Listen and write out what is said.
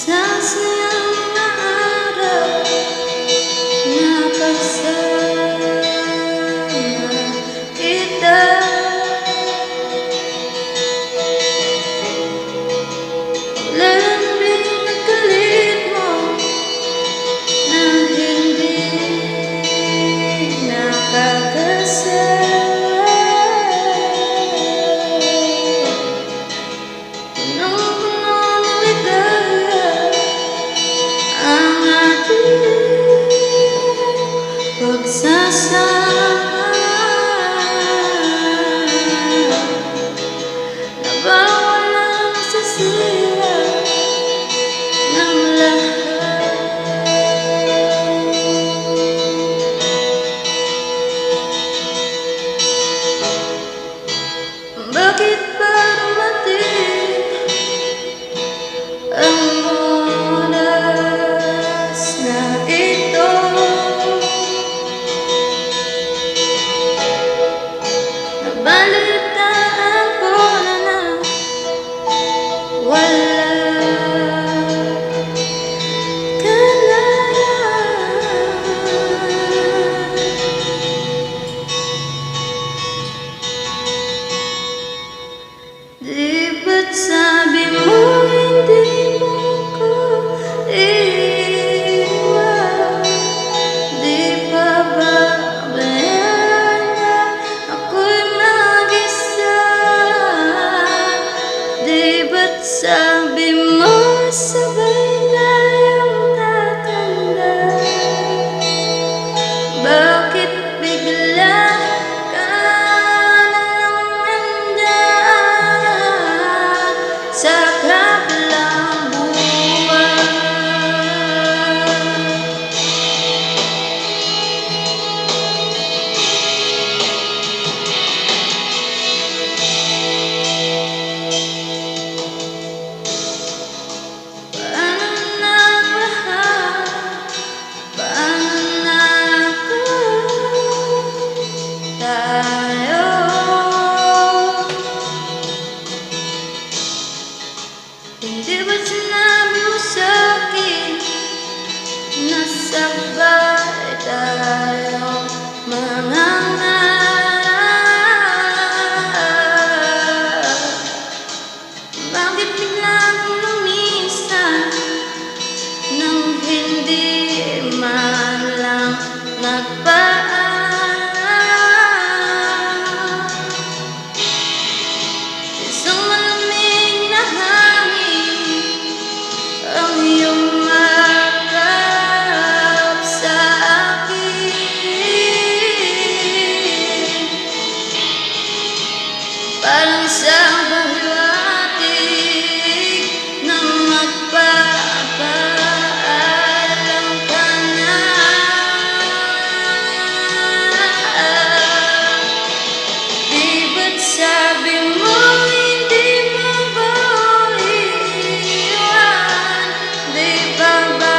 Sounds sun. listen. Sabay tayo mangangarap? Bakit love.